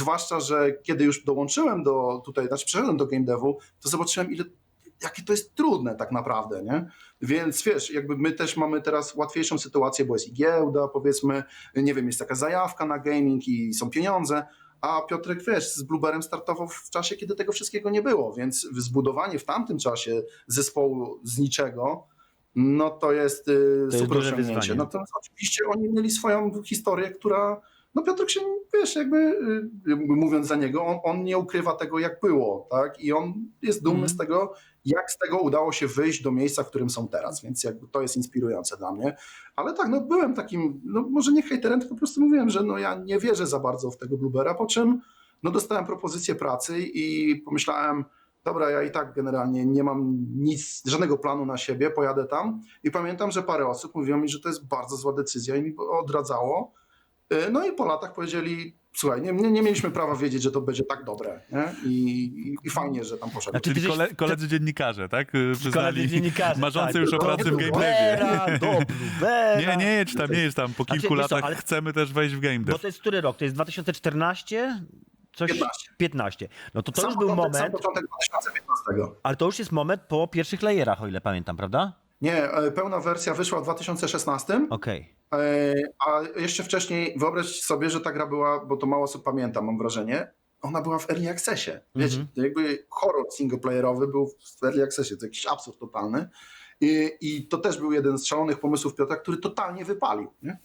zwłaszcza, że kiedy już dołączyłem do tutaj, znaczy przeszedłem do game devu, to zobaczyłem ile, jakie to jest trudne tak naprawdę, nie? Więc wiesz, jakby my też mamy teraz łatwiejszą sytuację, bo jest i giełda, powiedzmy, nie wiem, jest taka zajawka na gaming i są pieniądze, a Piotrek, wiesz, z Blueberem startował w czasie, kiedy tego wszystkiego nie było, więc zbudowanie w tamtym czasie zespołu z niczego, no to jest, y, jest super osiągnięcie. wyzwanie. Natomiast oczywiście oni mieli swoją historię, która, no Piotrek się, wiesz, jakby y, jakby mówiąc za niego, on, on nie ukrywa tego, jak było, tak? I on jest dumny Mhm. z tego, jak z tego udało się wyjść do miejsca, w którym są teraz, więc jakby to jest inspirujące dla mnie. Ale tak, no byłem takim, no może nie hejterem, tylko po prostu mówiłem, że no ja nie wierzę za bardzo w tego Bluebera, po czym no dostałem propozycję pracy i pomyślałem, dobra, ja i tak generalnie nie mam nic, żadnego planu na siebie, pojadę tam i pamiętam, że parę osób mówiło mi, że to jest bardzo zła decyzja i mi odradzało. Y, No i po latach powiedzieli, słuchaj, nie, nie, nie mieliśmy prawa wiedzieć, że to będzie tak dobre nie? I, i, i fajnie, że tam poszedłem. Znaczy, Czyli ty kole, koledzy dziennikarze, tak? Przyznali, Koledzy dziennikarze, marzący tak. już o Do pracy w game devie. Nie, nie jedź tam, nie jedź tam. Po Znaczy, kilku co, latach ale- chcemy też wejść w game Bo dev. to jest który rok? To jest 2014? Coś? 15. 15. No to to Sam już był początek, Sam moment, początek 2015. ale to już jest moment po pierwszych layerach, o ile pamiętam, prawda? Nie, e, pełna wersja wyszła w 2016, Okej. e, a jeszcze wcześniej wyobraź sobie, że ta gra była, bo to mało osób pamięta, mam wrażenie, ona była w Early Accessie. Wiecie, Mhm. to jakby horror singleplayerowy był w Early Accessie, to jakiś absurd totalny. I, I to też był jeden z szalonych pomysłów Piotra, który totalnie wypalił. Nie?